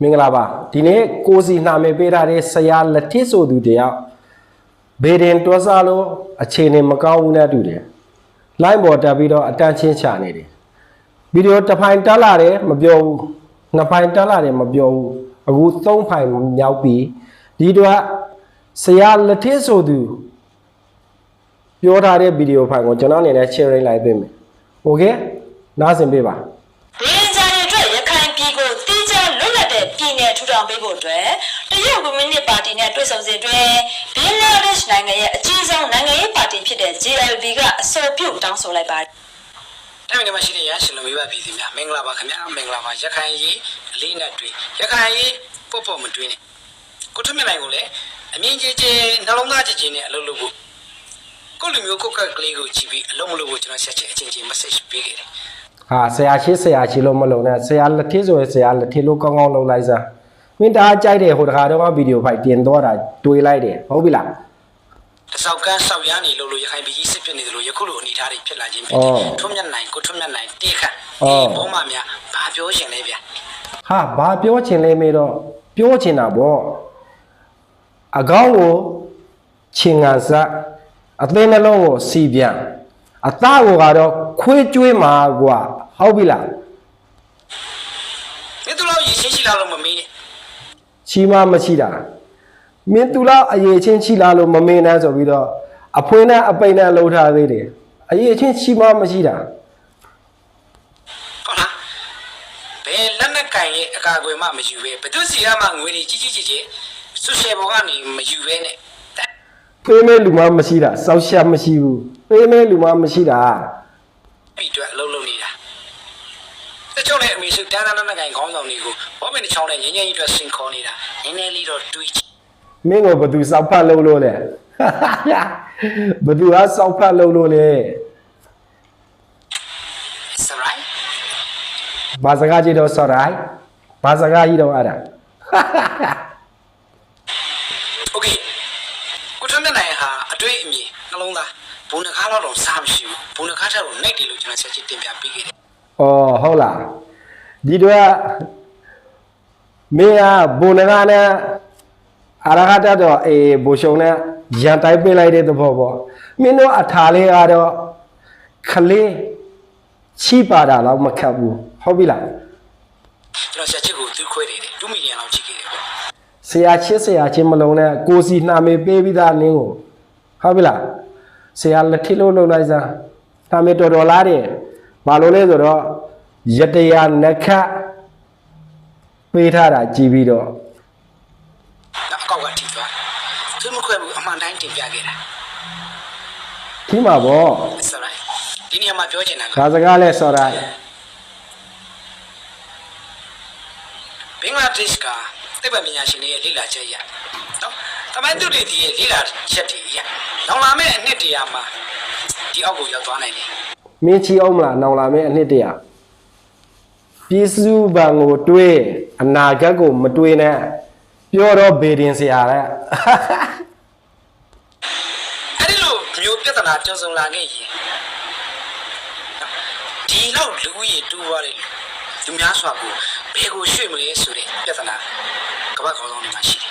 မင်္ဂလာပါဒီနေ့ကိုစီနှာမေပေးထားတဲ့ဆရာလက်ထစ်ဆိုသူတယောက်ဘေဒင်တွဲစားလို့အခြေအနေမကောင်းဘူးနဲ့တူတယ်လိုင်းပေါ်တက်ပြီးတော့အတန်းချင်းချနေတယ်ဗီဒီယိုတစ်ဖိုင်တက်လာတယ်မပြောဘူးနှစ်ဖိုင်တက်လာတယ်မပြောဘူးအခုသုံးဖိုင်မြောက်ပြီးဒီတော့ဆရာလက်ထစ်ဆိုသူပြောထားတဲ့ဗီဒီယိုဖိုင်ကိုကျွန်တော်အနေနဲ့ share လိုက်ပေးမယ်โอเคနားဆင်ပေးပါ ဖို့အတွက်တရုတ်ကွန်မြူနစ်ပါတီနဲ့တွေ့ဆုံစဉ်အတွင်းဘင်္ဂလားဒေ့ရှ်နိုင်ငံရဲ့အကြီးဆုံးနိုင်ငံရေးပါတီဖြစ်တဲ့ JLP ကအဆိုပြုတောင်းဆိုလိုက်ပါတယ်တိုင်းပြည်မှာရှိတဲ့ရရှင်လူမျိုးပါပြည်သူများမင်္ဂလာပါခင်ဗျာမင်္ဂလာပါရခိုင်ရေးအလေးနဲ့တွေ့ရခိုင်ရေးပေါ့ပေါ့မတွေ့နဲ့ကိုထွတ်မြတ်နိုင်ကိုလည်းအမြင့်ကြီးကြီးနှလုံးသားကြီးကြီးနဲ့အလုပ်လုပ်ဖို့ကိုလူမျိုးကိုကက်ကလေးကိုကြည့်ပြီးအလုပ်မလုပ်ဖို့ကျွန်တော်ဆက်ချက်အချင်းချင်း message ပေးခဲ့တယ်ဟာဆရာရှိဆရာရှိလို့မလုံးနဲ့ဆရာလက်ထစ်ဆိုရင်ဆရာလက်ထစ်လို့ကောင်းကောင်းလုပ်လိုက်စား မင်းတအားကြိုက်တယ်ဟိုတခါတော့ဗီဒီယိုဖိုက်တင်တော့တာတွေးလိုက်တယ်ဟုတ်ပြီလားတစောက်ကန်းဆောက်ရမ်းနေလို့လို့ရခိုင်ပြည်ကြီးစစ်ဖြစ်နေတယ်လို့ယခုလိုအနေအထားတွေဖြစ်လာခြင်းဖြစ်တယ်အော်ထွတ်မြတ်နိုင်ကိုထွတ်မြတ်နိုင်တေးခတ်အော်ဒီဘုံမများဘာပြောရှင်လဲဗျာဟာဘာပြောချင်လဲမေတော့ပြောချင်တာပေါ့အကောင်းကိုချင်ငံစအသင်းနှလုံးကိုစီပြန်အသားကိုကတော့ခွေးကျွေးမှာကွာဟုတ်ပြီလားမင်းတို့လောက်ရည်ချင်းရှိလာလို့မမေးနဲ့ ချီမမရှိတာမင်းသူလောက်အရေးချင်းချီလာလို့မမင်းနဲ့ဆိုပြီးတော့အဖွင့်နဲ့အပိန်နဲ့လှုပ်ထားသေးတယ်အရေးချင်းချီမမရှိတာဟုတ်လားဘယ်လက်နက်ကင်ရဲ့အကာအကွယ်မှမယူပဲဘသူစီကမှငွေတွေကြီးကြီးကြီးကြီးဆူရှယ်ဘောကနေမယူပဲနဲ့ဖေးမဲလူမမရှိတာစောက်ရှာမရှိဘူးဖေးမဲလူမမရှိတာပြီးတော့အလုပ်လုပ်နေတာ တချို့လည်းအမေစုတန်းတန်းနဲ့ကင်ခေါင်းဆောင်တွေကိုဘောမင်းတစ်ချောင်းနဲ့ငင်းငင်းကြီးအတွက်စင်ခေါ်နေတာနည်းနည်းလေးတော့တွေးကြည့် မင်းကိုဘသူစောက်ဖတ်လို့လို့လဲ ဘသူကစောက်ဖတ်လို့လို့လဲ စရိုင်း ဘာစကားကြည့်တော့ဆော်ရိုင်းဘာစကားကြီးတော့အဲ့ဒါ โอเคကိုထွန်းမြတ်နိုင်ဟာအတွေ့အမြင်နှလုံးသားဘုံနှကားလောက်တော့စားမရှိဘူးဘုံနှကားထက်တော့နှိပ်တယ်လို့ကျွန်တော်ဆက်ချစ်တင်ပြပေးခဲ့တယ် ။ အော်ဟုတ်လား။ဒီတော့မင်းကဘုံနဂါနဲ့အရဟတတော့အေးဘူရှုံနဲ့ရန်တိုက်ပေးလိုက်တဲ့သဘောပေါ့။မင်းတို့အထာလေးကတော့ခလေးချိပါတာတော့မခတ်ဘူး။ဟုတ်ပြီလားကျွန်တော်ဆက်ချစ်ကိုသူ့ခွဲနေတယ်2မီလီယံလောက်ချစ်ခဲ့တယ်ပေါ့။ဆရာချစ်ဆရာချင်းမလုံးနဲ့ကိုစီနှာမေပေးပြီးသားနင်းကိုဟုတ်ပြီလား။ဆရာလက်ထိလို့လုပ်လိုက်စား။နှာမေတော်တော်လားတဲ့။ ဘာလို့လဲဆိုတော့ယတရာနခတ်ပေးထားတာကြည်ပြီးတော့နောက်အကောက်ကထိသွားသူမခွဲဘူးအမှန်တိုင်းတင်ပြခဲ့တာဒီမှာဗောစရိုင်းဒီနေရာမှာပြောချင်တာကဒါစကားလဲဆော်ရိုင်းဘင်္ဂလားဒေ့ရှ်ကသိပ္ပံပညာရှင်တွေရဲ့လေ့လာချက်အရနော်တမိုင်းသူတွေဒီရဲ့လေ့လာချက်တွေအရနောက်လာမယ့်အနှစ်တရာမှာဒီအောက်ကိုရောက်သွားနိုင်တယ် မင်းချီအောင်မလားနောင်လာမယ့်အနှစ်တရာပြည်စုဘံကိုတွေးအနာဂတ်ကိုမတွေးနဲ့ပြောတော့ဘေဒင်ဆရာလဲအဲ့ဒီလိုမျိုးပြဿနာကြုံဆုံလာခဲ့ရင်ဒီလောက်လူဦးရေတူသွားတယ်လူများစွာကိုဘယ်ကိုရွှေ့မလဲဆိုတဲ့ပြဿနာကမ္ဘာခေါင်းဆောင်တွေမှာရှိတယ်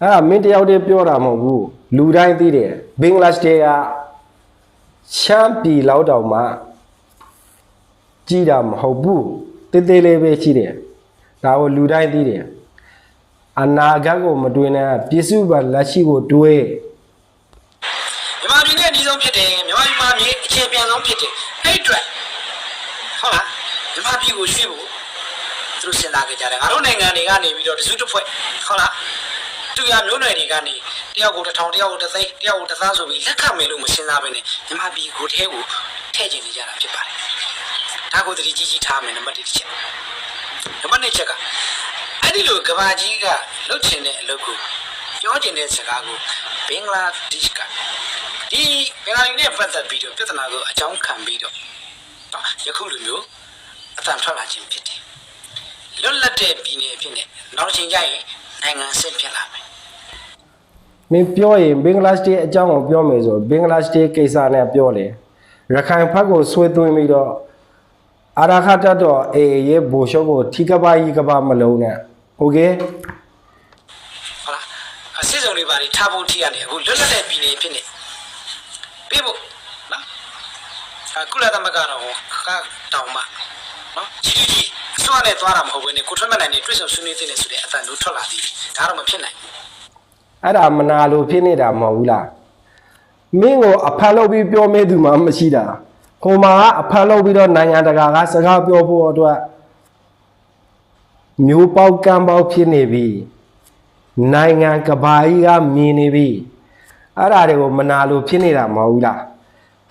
အဲ့ဒါမင်းတယောက်တည်းပြောတာမဟုတ်ဘူးလူတိုင်းသိတယ်ဘင်္ဂလားဒေ့ရှ်က ချမ်းပြည်လောက်တောင်မှကြီးတာမဟုတ်ဘူးတေးသေးလေးပဲရှိတယ်ဒါကိုလူတိုင်းသိတယ်အနာဂတ်ကိုမတွေးနဲ့ပြည်စုဘံလက်ရှိကိုတွေးမြန်မာပြည်နဲ့အနည်းဆုံးဖြစ်တယ်မြန်မာပြည်မှာမြေအခြေပြန်ဆုံးဖြစ်တယ်အဲ့အတွက်ဟုတ်လားမြန်မာပြည်ကိုရွှေ့ဖို့သူတို့စဉ်းစားကြကြတယ်ငါတို့နိုင်ငံတွေကနေပြီးတော့တစုတစ်ဖွဲ့ဟုတ်လား သူရမျိုးနွယ်တွေကနေတယောက်ကိုတစ်ထောင်တယောက်ကိုတစ်သိန်းတယောက်ကိုတစ်သန်းဆိုပြီးလက်ခံမယ်လို့မစဉ်းစားဘဲနဲ့မြန်မာပြည်ကိုထဲကိုထည့်ကျင်နေကြတာဖြစ်ပါတယ်ဒါကိုတတိကြီးကြီးထားမယ်နံပါတ်1တစ်ချက်နံပါတ်2ချက်ကအဲ့ဒီလိုကဘာကြီးကလှုပ်ချင်တဲ့အလုပ်ကိုပြောချင်တဲ့စကားကိုဘင်္ဂလားဒေ့ရှ်ကဒီဘင်္ဂါလီနဲ့ပတ်သက်ပြီးတော့ပြဿနာကိုအကြောင်းခံပြီးတော့နော်ယခုလိုမျိုးအတန်ထွက်လာခြင်းဖြစ်တယ်လွတ်လပ်တဲ့ပြည်နယ်အဖြစ်နဲ့နောက်တစ်ချိန်ကျရင်နိုင်ငံအဆင့်ဖြစ်လာမယ် မင်းပြောရင်ဘင်္ဂလားဒေ့ရှ်အကြောင်းကိုပြောမယ်ဆိုဘင်္ဂလားဒေ့ရှ်ကိစ္စနဲ့ပြောတယ်ရခိုင်ဘက်ကိုဆွေးသွင်းပြီးတော့ အာရခတတ်တော်အေအေရဲ့ဘိုလ်ရှုပ်ကိုထိကပကြီးကပမလုံးနဲ့โอเค ဟုတ်လားအစစ်စုံတွေပါတွေထားဖို့ထိရနေအခုလွတ်လပ်တဲ့ပြည်နယ်ဖြစ်နေပြေဖို့နော်အခုလာသမကတော့ဟောကတောင်မှနော်ကြီးကြီးအစွမ်းနဲ့သွားတာမဟုတ်ဘဲနဲ့ကိုထွန်းမနိုင်နေတွေ့ဆုံဆွေးနွေးတဲ့ဆိုတဲ့အတန်တို့ထွက်လာသည်ဒါတော့မဖြစ်နိုင် အဲ့ဒါမနာလို့ဖြစ်နေတာမဟုတ်ဘူးလားမင်းကိုအဖန်လုပ်ပြီးပြောမဲသူမှမရှိတာကိုမာကအဖန်လုပ်ပြီးတော့နိုင်ငံတကာကစကားပြောဖို့အတွက်မျိုးပေါက်ကံပေါက်ဖြစ်နေပြီနိုင်ငံကဘာကြီးကမြင်နေပြီအဲ့ဒါတွေကိုမနာလို့ဖြစ်နေတာမဟုတ်ဘူးလား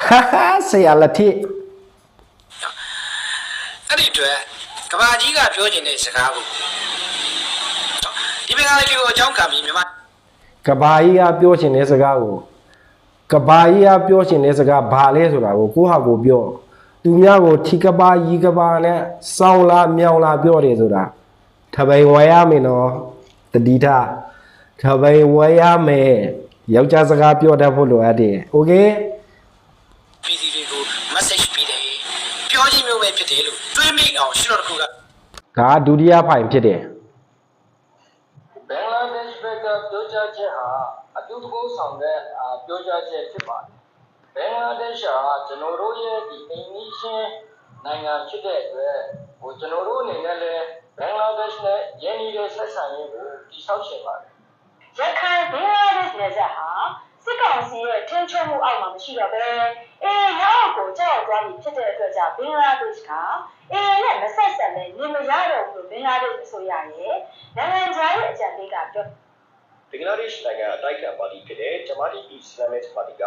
ဟာဟာဆရာလက်ထိအဲ့ဒီအတွက်ကဘာကြီးကပြောချင်တဲ့စကားကိုနော်ဒီဘင်္ဂါလီတွေကိုအကြောင်းခံပြီးမြန်မာ ကဘာကြီးကပြောချင်တဲ့စကားကိုကဘာကြီးကပြောချင်တဲ့စကားဘာလဲဆိုတာကိုကိုယ့်ဟာကိုယ်ပြောသူများကိုထီကဘာရီကဘာနဲ့စောင်းလာမြောင်းလာပြောတယ်ဆိုတာထပိန်ဝယ်ရမယ်နော်တတိထထပိန်ဝယ်ရမယ်ယောက်ျားစကားပြောတတ်ဖို့လိုအပ်တယ်โอเค ပြည်သူတွေကို message ပေးတယ်ပြောချင်းမျိုးပဲဖြစ်တယ်လို့တွေးမိအောင်ရှင်းတော့တစ်ခုက ဒါကဒုတိယဖိုင်ဖြစ်တယ် ချက်ဟာအတူတကူဆောင်တဲ့အာပြောကြားချက်ဖြစ်ပါတယ်။ဘင်္ဂလားဒေ့ရှ်ဟာကျွန်တော်တို့ရဲ့ဒီအိမ်နီးချင်းနိုင်ငံဖြစ်တဲ့အတွက်ဟိုကျွန်တော်တို့အနေနဲ့လည်းဘင်္ဂလားဒေ့ရှ်နဲ့ယဉ်နေတဲ့ဆက်ဆံရေးကိုတည်ဆောက်ရှင်ပါတယ်ရခိုင်ဘင်္ဂလားဒေ့ရှ်နယ်စပ်ဟာစစ်ကောင်စီရဲ့ထင်းချုံမှုအောက်မှာမရှိတော့ဘဲအေးရောက်ကိုကြောက်သွားပြီဖြစ်တဲ့အတွက်ကြောင့်ဘင်္ဂလားဒေ့ရှ်ကအေးနဲ့မဆက်ဆက်နဲ့နေမရတော့ဘူးလို့ဘင်္ဂလားဒေ့ရှ်အစိုးရရဲ့နိုင်ငံခြားရေးအကြံပေးကပြောဘ င်္ဂလားဒေ့ရှ်နိုင်ငံအတိုက်အခံပါတီဖြစ်တဲ့ဂျမာတီအစ္စလာမစ်ပါတီက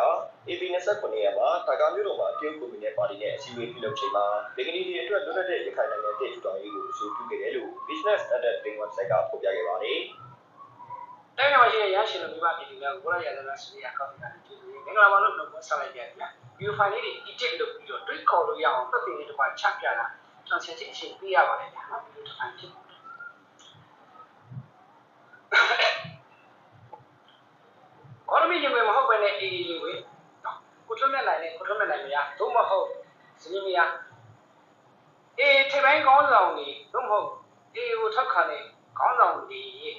AB 29ရက်မှာတာကာမြို့တော်မှာတရုတ်ကွန်မြူနစ်ပါတီနဲ့အစည်းအဝေးပြုလုပ်ချိန်မှာဘင်္ဂလီတွေအတွက်လွတ်လပ်တဲ့ရခိုင်နိုင်ငံတည်ထူထောင်ရေးကိုအဆိုပြုခဲ့တယ်လို့ Business Standard Bank website ကဖော်ပြခဲ့ပါတယ်။တိုင်းနိုင်ငံရှိတဲ့ရရှိတဲ့မိဘပြည်သူတွေကိုကိုရရတဲ့ဆွေးရကောက်တာဒီလိုမင်္ဂလာပါလို့တော့ဆက်လိုက်ကြတယ်ဗျာ view file လေးတွေ edit လုပ်ပြီးတော့ tweet ခေါ်လို့ရအောင်သက်သေလေးတစ်ပါးချပြတာကျွန်တော်ချက်ချင်းအချိန်ပေးရပါတယ်ဗျာနော်ဒီလိုတစ်ခါဖြစ်ကော်မီရင် ဝင်မဟုတ်ဘဲနဲ့အေးရင်ဝင်နော်ကိုထွန်းမြတ်နိုင်နဲ့ကိုထွန်းမြတ်နိုင်မရသို့မဟုတ်စနေမရအေးထိပိုင်းကောင်းဆောင်တွေသို့မဟုတ်အေးကိုထောက်ခံတဲ့ကောင်းဆောင်တွေရဲ့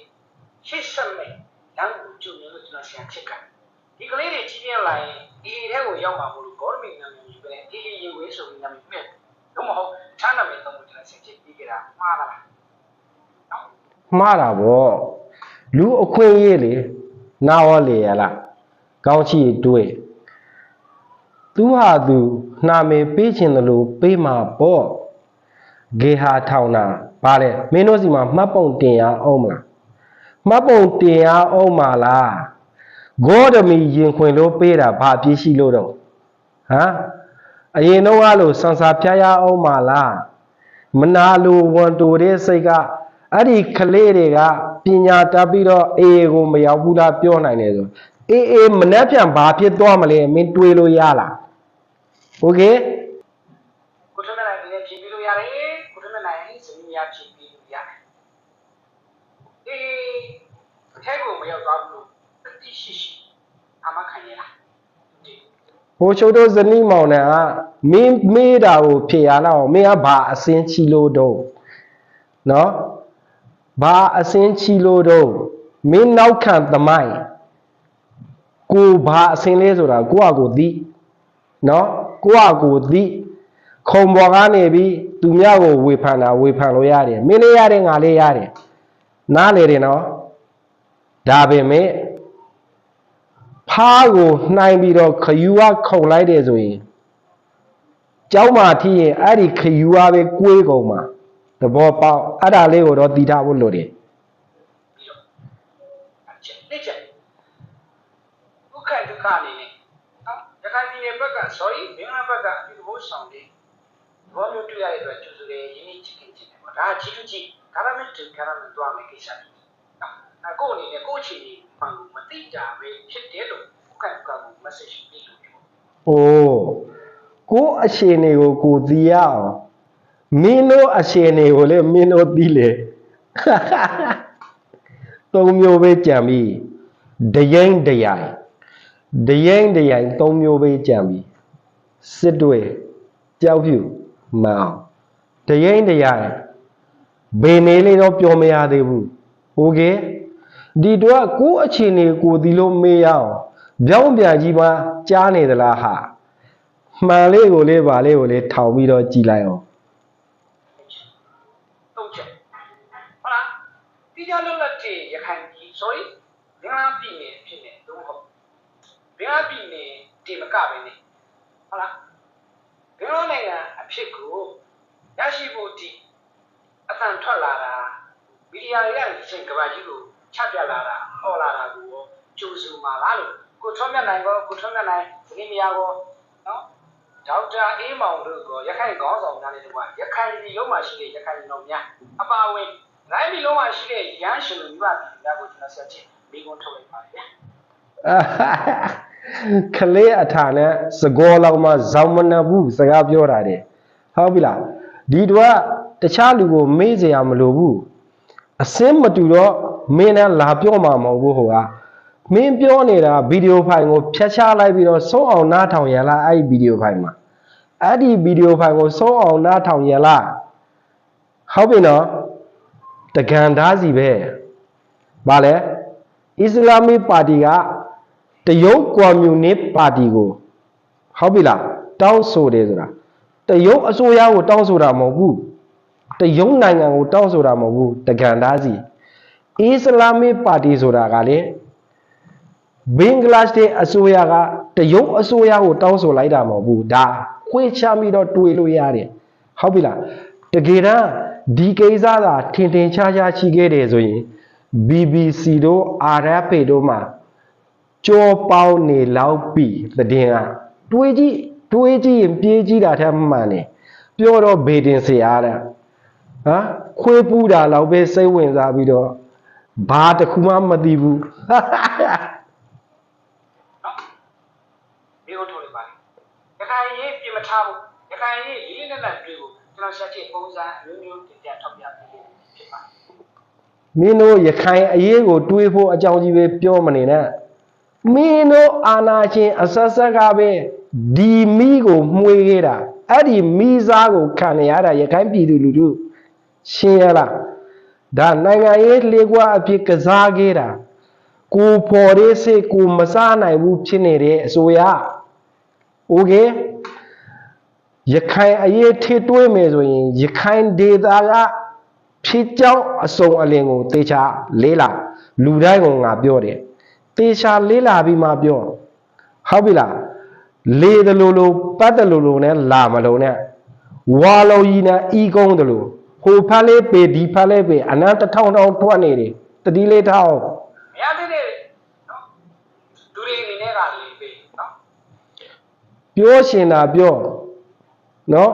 ရှစ်ဆက်မဲ့လမ်းကိုကျုံလို့ကျွန်တော်ဆရာချက်ကဒီကလေးတွေကြီးပြင်းလာရင်အေးထဲကိုရောက်မှာမလို့ကော်မီနာမည်ယူပဲအေးအေးရင်ဝင်ဆိုပြီးနာမည်ပြည့်သို့မဟုတ်ချမ်းနာမည်သုံးဖို့ကျွန်တော်ဆရာချက်ပြီးကြတာမှားလားနော်မှားတာဗောလူအခွင့်အရေးလေနာဝလေရလား ကောင်းချီတွေးသူဟာသူနှာမေပေးခြင်းတယ်လို့ပေးမှာပေါ့ဂေဟာထောင်တာဗါလေမင်းတို့စီမှာမှတ်ပုံတင်ရအောင်မလားမှတ်ပုံတင်ရအောင်မလားဂေါဒမီရင်ခွင်လို့ပေးတာဘာပြည့်ရှိလို့တော့ဟမ်အရင်တော့ကလို့စံစာဖြားရအောင်မလားမနာလိုဝန်တိုတဲ့စိတ်ကအဲ့ဒီကလေးတွေကပညာတတ်ပြီးတော့အေးကိုမရောက်ဘူးလားပြောနိုင်တယ်ဆို အေးအေးမနှက်ပြန်ဘာဖြစ်သွားမလဲမင်းတွေးလို့ရလားโอเค ကိုထွန်းမြတ်နိုင်လည်းဖြည့်ပြီးလို့ရတယ်ကိုထွန်းမြတ်နိုင်စမီများဖြည့်ပြီးလို့ရတယ်အေးအထက်ကိုမရောက်သွားဘူးလို့တတိရှိရှိအမခံရလားဒီ ဟိုချိုးတို့ဇနီးမောင်နှံကမင်းမေးတာကိုဖြေရလောက်မင်းကဘာအစင်းချီလို့တော့နော်ဘာအစင်းချီလို့တော့မင်းနောက်ခံသမိုင်း ကိုဘာအစင်းလေးဆိုတာကိုယ့်အကိုသိနော်ကိုယ့်အကိုသိခုံပေါ်ကနေပြီးသူများကိုဝေဖန်တာဝေဖန်လို့ရတယ်မင်းလေးရတယ်ငါလေးရတယ်နားလေတယ်နော်ဒါပေမဲ့ဖားကိုနှိုင်းပြီးတော့ခယူကခုံလိုက်တယ်ဆိုရင်ကျောင်းမှာထိရင်အဲ့ဒီခယူကပဲကွေးကုန်မှာသဘောပေါက်အဲ့ဒါလေးကိုတော့တည်ထားဖို့လိုတယ်ပြီးတော့အချ က်တစ်ချက်ဒုက္ခဒုက္ခအနေနဲ့နော်ရခိုင်ပြည်နယ်ဘက်က sorry မင်္ဂလာဘက်ကအပြုဘိုးဆောင်တဲ့ဘောမျိုးတွေ့ရတဲ့အတွက်ကျူစုတယ်ရင်းနှီးချစ်ခင်ချင်တယ်ပေါ့ဒါကချီတူချီ government to government သွားမယ်ကိစ္စတွေနော်အဲကိုယ့်အနေနဲ့ကိုယ့်အခြေအနေမှန်မသိတာပဲဖြစ်တယ်လို့ဒုက္ခဒုက္ခကို message ပေးလို့ပြော။အိုးကိုအရှင်တွေကိုကိုသိရအောင်မင်းတို့အရှင်တွေကိုလည်းမင်းတို့သိလေ။သုံးမျိုးပဲကြံပြီးဒရင်ဒရိုင် ဒရင်ဒရိုင်သုံးမျိုးပဲကြံပြီးစစ်တွေကြောက်ဖြူမန်အောင် တရင်တရရင်ဘေနေလေးတော့ပြောမရသေးဘူးโอเคဒီတော့ကိုယ့်အခြေအနေကိုဒီလိုမေးရအောင်ပြောင်းပြန်ကြီးပါကြားနေသလားဟာမှန်လေးကိုလေးပါလေးကိုလေးထောင်ပြီးတော့ကြည်လိုက်အောင် ဘင်္ဂလားပြည်နယ်ဒီမကပဲနေဟုတ်လားဘင်္ဂလားနိုင်ငံအဖြစ်ကိုရရှိဖို့ဒီအတန်ထွက်လာတာမီဒီယာတွေကရှင်ကဘာကြီးကိုချပြလာတာဟောလာတာကိုကျိုးစုမှာလားလို့ကိုထွန်းမြတ်နိုင်ကောကိုထွန်းမြတ်နိုင်ဇနီးမယားကောနော်ဒေါက်တာအေးမောင်တို့ကောရခိုင်ခေါင်းဆောင်များနဲ့တကွာရခိုင်ပြည်လုံးမှာရှိတဲ့ရခိုင်ပြည်တော်များအပါအဝင်နိုင်ပြည်လုံးမှာရှိတဲ့ရန်ရှင်လူမျိုးပြည်များကိုကျွန်တော်ဆက်ချင်းမိကုန်းထုတ်လိုက်ပါဗျာ ခလေးအထာနဲ့စကောလောက်မှဇောင်းမနှဘူးစကားပြောတာတဲ့ဟုတ်ပြီလားဒီတော့တခြားလူကိုမေးစရာမလိုဘူးအစင်းမတူတော့မင်းနဲ့လာပြောမှာမဟုတ်ဘူးဟိုကမင်းပြောနေတာဗီဒီယိုဖိုင်ကိုဖျက်ချလိုက်ပြီးတော့ဆုံးအောင်နားထောင်ရလားအဲ့ဒီဗီဒီယိုဖိုင်မှာအဲ့ဒီဗီဒီယိုဖိုင်ကိုဆုံးအောင်နားထောင်ရလားဟုတ်ပြီနော်တကန်သားစီပဲဗာလဲအစ္စလာမစ်ပါတီက တရုတ်ကွန်မြူနစ်ပါတီကိုဟုတ်ပြီလားတောင်းဆိုတယ်ဆိုတာတရုတ်အစိုးရကိုတောင်းဆိုတာမဟုတ်ဘူးတရုတ်နိုင်ငံကိုတောင်းဆိုတာမဟုတ်ဘူးတကန်သားစီအစ္စလာမစ်ပါတီဆိုတာကလေဘင်္ဂလားဒေ့ရှ်အစိုးရကတရုတ်အစိုးရကိုတောင်းဆိုလိုက်တာမဟုတ်ဘူးဒါခွေးချပြီးတော့တွေးလို့ရတယ်ဟုတ်ပြီလားတကယ်တမ်းဒီကိစ္စသာထင်ထင်ရှားရှားရှိခဲ့တယ်ဆိုရင် BBC တို့ RFA တို့မှာ ကြောပေါင်းနေလောက်ပြီသတင်းကတွေးကြည့်တွေးကြည့်ရင်ပြေးကြည့်တာထက်မှန်တယ်ပြောတော့ဘေဒင်ဆရာတဲ့ဟမ်ခွေးပူးတာလောက်ပဲစိတ်ဝင်စားပြီးတော့ဘာတစ်ခုမှမသိဘူးမိကုန်းထုတ်လိုက်ပါရခိုင်ရေးပြင်မထားဘူးရခိုင်ရေးလေးနဲ့နဲ့တွေ့ဖို့ကျွန်တော်ဆက်ချင်းပုံစံအမျိုးမျိုးတင်ပြထောက်ပြပေးဖို့ဖြစ်ပါတယ်မင်းတို့ရခိုင်အရေးကိုတွေးဖို့အကြောင်းကြီးပဲပြောမနေနဲ့ မင်းတို့အာနာချင်းအဆက်ဆက်ကပဲဒီမိကိုမှွေခဲ့တာအဲ့ဒီမိစားကိုခံရတာရခိုင်ပြည်သူလူထုရှင်းရလားဒါနိုင်ငံရေးလှေကွာအဖြစ်ကစားခဲ့တာကိုဖော်ရေးစိတ်ကိုမစားနိုင်ဘူးဖြစ်နေတဲ့အစိုးရโอเคရခိုင်အရေးထိတွေးမယ်ဆိုရင်ရခိုင်ဒေသက ဖြစ်ကြောင်းအစုံအလင်ကိုတေချာလေးလာလူတိုင်းကငါပြောတယ် တေချာလေးလာပြီးမှပြောဟုတ်ပြီလားလေတယ်လို့လို့ပတ်တယ်လို့လို့နဲ့လာမလို့နဲ့ဝါလုံးကြီးနဲ့ဤကုန်းတယ်လို့ဟိုဖက်လေးပေဒီဖက်လေးပေအနန္တထောင်ထောင်ထွက်နေတယ်တတိလေးထောင်မရသေးတဲ့နော်သူတွေအနေနဲ့ကလေးပဲနော်ပြောရှင်တာပြောနော်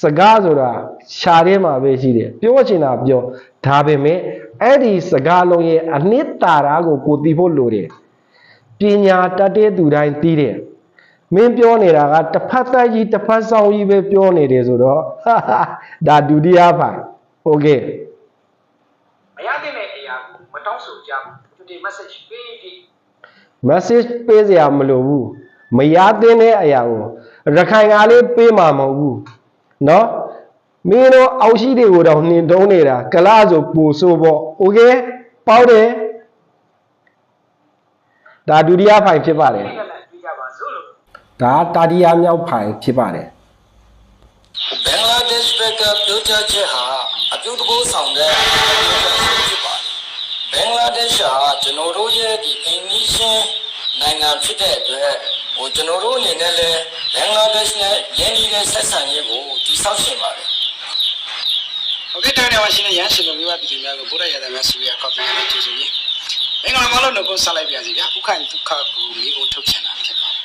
စကားဆိုတာရှားထဲမှာပဲရှိတယ်ပြောရှင်တာပြောဒါပေမဲ့ အဲ့ဒီစကားလုံးရဲ့အနှစ်သာရကိုကိုသိဖို့လိုတယ်ပညာတတ်တဲ့သူတိုင်းသိတယ်မင်းပြောနေတာကတစ်ဖက်သက်ကြီးတစ်ဖက်ဆောင်ကြီးပဲပြောနေတယ်ဆိုတော့ ဟာဟာဒါဒုတိယပိုင်းโอเค မရသေးတဲ့အရာကိုမတောင်းဆိုကြဘူးသူတွေ message ပေးပြီး message ပေးစရာမလိုဘူးမရသင့်တဲ့အရာကိုရခိုင်ကလေးပေးမှာမဟုတ်ဘူးเนาะ မင်းတို့အောက်ရှိတွေကိုတော့နှင်တုံးနေတာကလားဆိုပူဆိုးပေါ့โอเคပေါက်တယ်ဒါဒုတိယဖိုင်ဖြစ်ပါတယ် လေးနဲ့နဲ့တွေ့ကြပါစို့လို့ ဒါတာတီယာမြောက်ဖိုင်ဖြစ်ပါတယ် ဘင်္ဂလားဒေ့ရှ်ဘက်ကပြောကြားချက်ဟာအပြုသဘောဆောင်တဲ့ပြောကြားချက်ဖြစ်ပါတယ်။ဘင်္ဂလားဒေ့ရှ်ဟာကျွန်တော်တို့ရဲ့ဒီအိမ်နီးချင်းနိုင်ငံဖြစ်တဲ့အတွက်ဟိုကျွန်တော်တို့အနေနဲ့လည်းဘင်္ဂလားဒေ့ရှ်နဲ့ရင်းနှီးတဲ့ဆက်ဆံရေးကိုတည်ဆောက်ရှင်ပါတယ်။ ဟုတ်ကဲ့တိုင်းတော်ရှိတဲ့ရန်ရှင်လူမျိုးကပြည်သူများကိုဗုဒ္ဓရာသများဆူရကောက်ပြန်တဲ့ကျေးဇူးကြီးမင်္ဂလာမလို့နှုတ်ခွန်းဆက်လိုက်ပါစီဗျာဥက္ကဋ္ဌဒုက္ခကိုမိဖို့ထုတ်ချင်တာဖြစ်ပါတယ်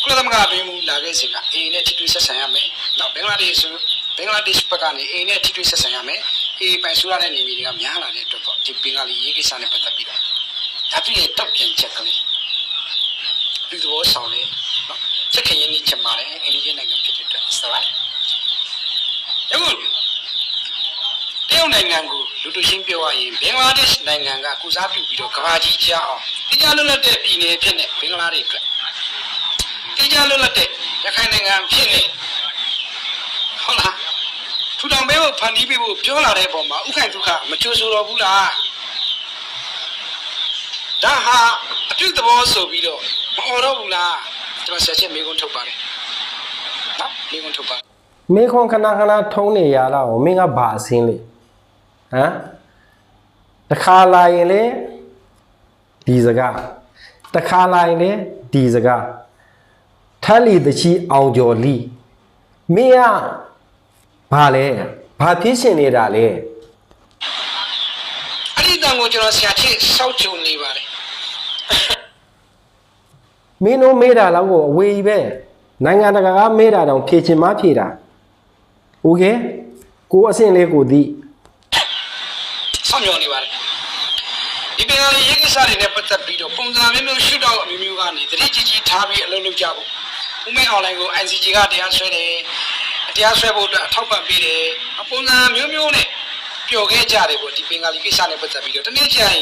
ကုလသမဂ္ဂအတွင်းမူလာခဲ့စဉ်ကအိမ်နဲ့ထိတွေ့ဆက်ဆံရမယ်နောက်ဘင်္ဂလားဒေ့ရှ်ဆိုဘင်္ဂလားဒေ့ရှ်ဘက်ကနေအိမ်နဲ့ထိတွေ့ဆက်ဆံရမယ်အေးပိုင်ဆိုရတဲ့နေမျိုးတွေကများလာတဲ့အတွက်ပေါ့ဒီဘင်္ဂလီရေးကိစ္စနဲ့ပတ်သက်ပြီးတော့ဒါသူရဲ့တောက်ပြန်ချက်ကလေးလူသဘောဆောင်လေးနော်ချက်ခင်ရင်းနှီးချင်ပါတယ်အိန္ဒိယနိုင်ငံဖြစ်တဲ့အတွက်ဆိုတော့ က်ယခုတရုတ်နိုင်ငံကိုလူတို့ရှင်းပြောရရင်ဘင်္ဂလားဒေ့ရှ်နိုင်ငံကကုစားပြုပြီးတော့ကဘာကြီးကြားအောင်တရားလွတ်လပ်တဲ့ပြည်နယ်ဖြစ်နေဘင်္ဂလားဒေ့ရှ်အတွက်တရားလွတ်လပ်တဲ့ရခိုင်နိုင်ငံဖြစ်နေဟုတ်လားထူထောင်ပေးဖို့ဖန်တီးပေးဖို့ပြောလာတဲ့ပုံမှာဥခိုင်ဒုက္ခမချိုးဆိုတော့ဘူးလားဒါဟာအပြုသဘောဆိုပြီးတော့မအော်တော့ဘူးလားကျွန်တော်ဆက်ချက်မေးခွန်းထုတ်ပါတယ်နော်မေးခွန်းထုတ်ပါ မင်းခွန်ခဏခဏထုံးနေရလားဟောမင်းကဘာအစင်းလေဟမ်တခါလာရင်လေဒီစကားတခါလာရင်လေဒီစကားထက်လီတချီအောင်ကျော်လီမင်းကဘာလဲဘာဖြစ်ရှင်နေတာလဲအဲ့ဒီတန်ကိုကျွန်တော်ဆရာချင်းစောက်ကြုံနေပါတယ်မင်းတို့မေးတာတော့ကိုအဝေးကြီးပဲနိုင်ငံတကာကမေးတာတော့ဖြေချင်မှဖြေတာ โอเคကိုအဆင့်လေးကိုသိ စောင့်မျှော်နေပါတယ်ဒီပင်လေးရေးကိစ္စတွေနဲ့ပတ်သက်ပြီးတော့ပုံစံမျိုးမျိုးရှုတော့အမျိုးမျိုးကနေတတိကြီးကြီးထားပြီးအလုပ်လုပ်ကြဖို့ဦးမင်းအွန်လိုင်းကို ICG ကတရားစွဲတယ်တရားစွဲဖို့အတွက်အထောက်ပံ့ပေးတယ်ပုံစံမျိုးမျိုးနဲ့ပျော်ခဲ့ကြတယ်ပေါ့ဒီပင်ကလေးကိစ္စနဲ့ပတ်သက်ပြီးတော့တနေ့ကျရင်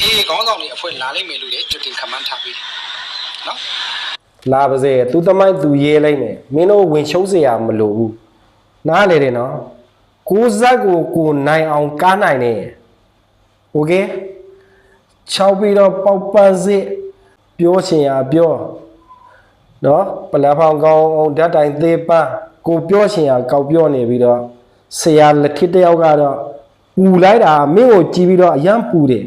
အေးခေါင်းဆောင်တွေအဖွဲ့လာလိမ့်မယ်လို့လည်းကြိုတင်ခန့်မှန်းထားပြီးနော် လာပါစေသူသမိုင်းသူရေးလိုက်မယ်မင်းတို့ဝင်ရှုံးเสียမလိုဘူး နားလေတယ်နော်ကိုဇက်ကိုကိုနိုင်အောင်ကားနိုင်တယ်โอเคချောက်ပြီးတော့ပေါက်ပန်းစစ်ပြောချင်ရပြောနော်ပလက်ဖောင်ကောင်းအောင်ဓာတ်တိုင်သေးပန်းကိုပြောချင်ရကောက်ပြောနေပြီးတော့ဆရာလက်ထစ်တယောက်ကတော့ပူလိုက်တာမင်းကိုကြည့်ပြီးတော့အယံပူတယ်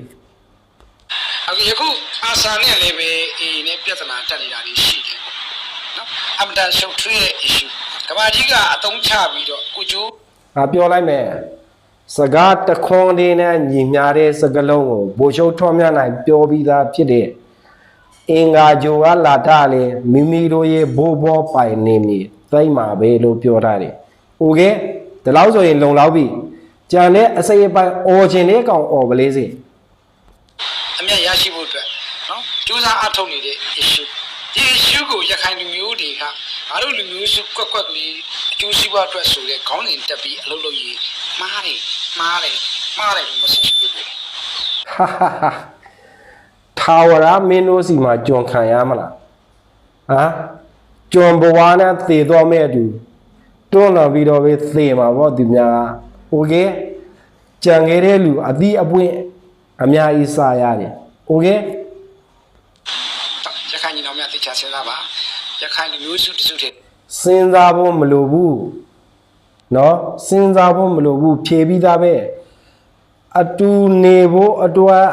အခုယခုအာဆာနဲ့လည်းပဲအေးနဲ့ပြဿနာတက်နေတာတွေရှိတယ်ပေါ့နော်အမတန်ရှုပ်ထွေးတဲ့ issue ကဘာကြီးကအတုံးချပြီးတော့ကိုကျိုး ။ငါပြောလိုက်မယ်။စကားတခွန်လေးနဲ့ညီမျှတဲ့စကားလုံးကိုဘိုလ်ချုပ်ထွန်းမြတ်နိုင်ပြောပြီးသားဖြစ်တဲ့အင်္ဂါဂျိုကလာတာလေမိမိတို့ရဲ့ဘိုးဘောပိုင်နေမည်သိမ့်မှာပဲလို့ပြောထားတယ်။โอเคဒီလောက်ဆိုရင်လုံလောက်ပြီ။ကြံတဲ့အစိပ်အပိုင်းအော်ချင်တဲ့ကောင်အော်ပလေးစေ အမြတ်ရရှိဖို့အတွက်နော်စူးစမ်းအထောက်နေတဲ့ issue ဒီ issue ကိုရခိုင်လူမျိုးတွေက ငါတို့လူမျိုးစုကွက်ကွက်ကလေးအကျိုးစီးပွားအတွက်ဆိုတဲ့ခေါင်းစဉ်တက်ပြီးအလုပ်လုပ်ရေးမှားတယ်မှားတယ်မှားတယ်လို့ message ပေးတယ် ။ဟာဟာဟာထာဝရမင်းတို့စီမှာကြုံခံရမလား။ဟမ်ကြုံဘဝနဲ့သေတော့မဲ့အတူတွန်းလာပြီးတော့ပဲသေမှာပေါ့ဒီများ။โอเคကြံခဲ့တဲ့လူအသီးအပွင့်အများကြီးစားရတယ်။โอเค ခိုင်လူမျိုးစုတစုတည်း စဉ်းစားဖို့မလိုဘူးเนาะစဉ်းစားဖို့မလိုဘူးဖြေပြီးသားပဲအတူနေဖို့အတွက်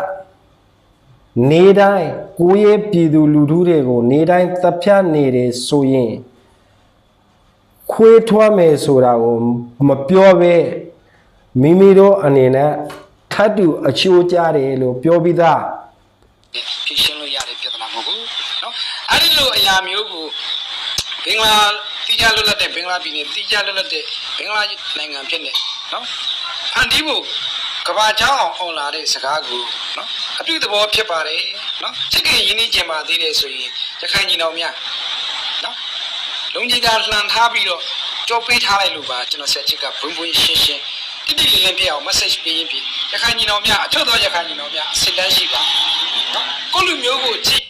နေတိုင်းကိုယ့်ရဲ့ပြည်သူလူထုတွေကိုနေတိုင်းသတ်ဖြတ်နေတယ်ဆိုရင်ခွေးထွားမယ်ဆိုတာကိုမပြောပဲမိမိတို့အနေနဲ့ထပ်တူအချိုးကြတယ်လို့ပြောပြီးသား ဖြေရှင်းလို့ရတဲ့ပြဿနာမဟုတ်ဘူးเนาะအဲ့ဒီလိုအရာမျိုးကို ဘင်္ဂလားတိကျလွတ်လပ်တဲ့ဘင်္ဂလားပြည်နယ်တိကျလွတ်လပ်တဲ့ဘင်္ဂလားနိုင်ငံဖြစ်နေနော်ဖန်တီးဖို့ကဘာချောင်းအောင်အောင်လာတဲ့စကားကိုနော်အပြုသဘောဖြစ်ပါတယ်နော်ချစ်ခင်ရင်းနှီးကြင်ပါသေးတယ်ဆိုရင်ရခိုင်ညီတော်များနော်လုံကြီးကလှန်ထားပြီးတော့ကြောပေးထားလိုက်လို့ပါကျွန်တော်ဆက်ချစ်ကဘွန်းဘွန်းရှင်းရှင်းတိတိလင်းလင်းပြအောင် message ပေးရင်ဖြစ်ရခိုင်ညီတော်များအချို့သောရခိုင်ညီတော်များအစစ်တမ်းရှိပါနော်ကိုလူမျိုးကိုချစ်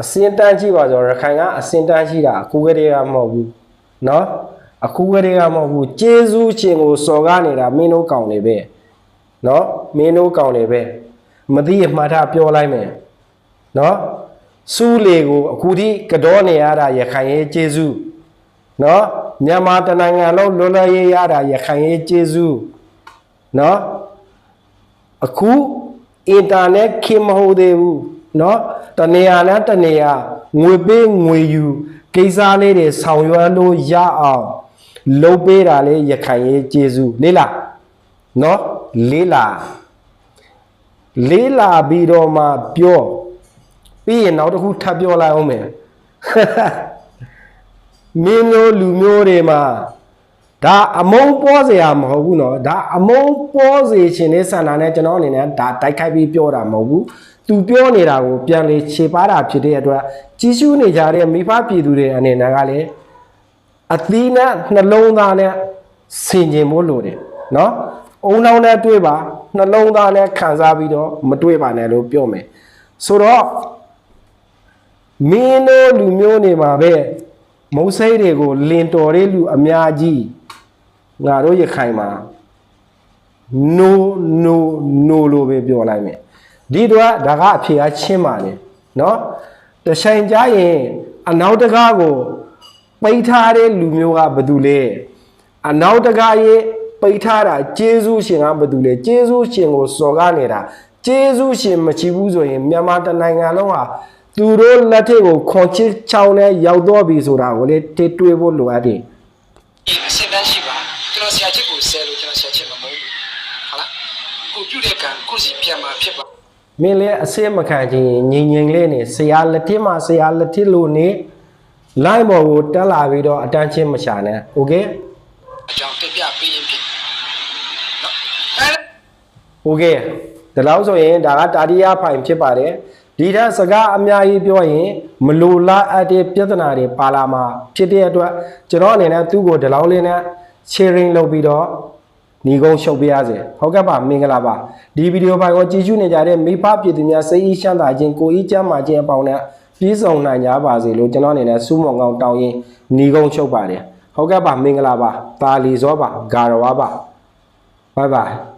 အစင်တန်းကြည့်ပါဆိုရခိုင်ကအစင်တန်းရှိတာအခုကတည်းကမဟုတ်ဘူးเนาะအခုကတည်းကမဟုတ်ဘူးကျေးဇူးချင်းကိုစော်ကားနေတာမင်းတို့ကောင်းနေပဲเนาะမင်းတို့ကောင်းနေပဲမသိရမှတ်ထားပြောလိုက်မယ်เนาะစူးလေကိုအခုထိကတော့နေရတာရခိုင်ရဲ့ကျေးဇူးเนาะမြန်မာတနိုင်ငံလုံးလွတ်လပ်ရေးရတာရခိုင်ရဲ့ကျေးဇူးเนาะ အခုအင်တာနက်ခင်မဟုတ်သေးဘူး เนาะတနေရာနဲ့တနေရာငွေပေးငွေယူကိစ္စလေးတွေဆောင်ရွက်လို့ရအောင်လုပ်ပေးတာလေရခိုင်ရေးကျေးဇူးလေးလားเนาะလေးလားလေးလာပြီးတော့မှပြောပြီးရင်နောက်တစ်ခုထပ်ပြောလိုက်အောင်မယ် မင်းမျိုးလူမျိုးတွေမှာဒါအမုန်းပေါ်เสียမဟုတ်ဘူးเนาะဒါအမုန်းပေါ်စေခြင်းနဲ့ဆန္ဒနဲ့ကျွန်တော်အနေနဲ့ဒါတိုက်ခိုက်ပြီးပြောတာမဟုတ်ဘူး သူပြောနေတာကိုပြန်လေခြေပါတာဖြစ်တဲ့အတွက်ကြီးစုနေကြတဲ့မိဘပြည်သူတွေအနေနဲ့ကလည်းအသီးနဲ့နှလုံးသားနဲ့ဆင်ခြင်ဖို့လိုတယ်နော်အုံနောက်နဲ့တွေးပါနှလုံးသားနဲ့ခံစားပြီးတော့မတွေးပါနဲ့လို့ပြောမယ်ဆိုတော့မင်းတို့လူမျိုးနေမှာပဲမုတ်ဆိတ်တွေကိုလင်တော်တဲ့လူအများကြီးငါတို့ရခိုင်မှာ no no no လို့ပဲပြောလိုက်မယ် ဒီတော့ဒါကအဖြေအားချင်းပါလေနော်တဆိုင်ကြရင်အနောက်တကားကိုပိတ်ထားတဲ့လူမျိုးကဘယ်သူလဲအနောက်တကားရဲ့ပိတ်ထားတာကျေးဇူးရှင်ကဘယ်သူလဲကျေးဇူးရှင်ကိုစော်ကားနေတာကျေးဇူးရှင်မချီဘူးဆိုရင်မြန်မာတနိုင်ငံလုံးဟာသူတို့လက်ထက်ကိုခွန်ချစ်ချောင်းနဲ့ရောက်တော့ပြီဆိုတာကိုလေတေးတွေးဖို့လိုအပ်တယ်အစင်တန်းရှိပါကျွန်တော်ဆရာချစ်ကိုဆဲလို့ကျွန်တော်ဆရာချစ်မမုန်းဘူးဟုတ်လားကိုပြုတဲ့ကံကိုစီပြန်มาဖြစ်ပါ မင်းလည်းအစင်မခံခြင်းငြိမ်ငြိမ်လေးနဲ့ဆရာလက်ထက်မှာဆရာလက်ထက်လို့နေလိုင်းပေါ်ကိုတက်လာပြီးတော့အတန်းချင်းမရှာနဲ့โอเค အကြောင်းတင်ပြပေးရင်ဖြစ်နော်အဲ โอเคဒါလောက်ဆိုရင်ဒါကတာတိယဖိုင်ဖြစ်ပါတယ်ဒီထက်စကားအများကြီးပြောရင်မလိုလားအပ်တဲ့ပြဿနာတွေပါလာမှာဖြစ်တဲ့အတွက်ကျွန်တော်အနေနဲ့သူ့ကိုဒီလောက်လေးနဲ့ sharing လုပ်ပြီးတော့ ညီကုန်းရှုပ်ပြရစေဟုတ်ကဲ့ပါမင်္ဂလာပါဒီဗီဒီယိုဖိုင်ကိုကြည့်ရှုနေကြတဲ့မိဘပြည်သူများစိတ်အေးချမ်းသာခြင်းကိုယ်အေးချမ်းသာခြင်းအပေါင်းနဲ့ပြည့်စုံနိုင်ကြပါစေလို့ကျွန်တော်အနေနဲ့စူးမောင်ကောင်းတောင်းရင်ညီကုန်းရှုပ်ပါတယ်ဟုတ်ကဲ့ပါမင်္ဂလာပါတာလီဇောပါဂါရဝါပါ bye bye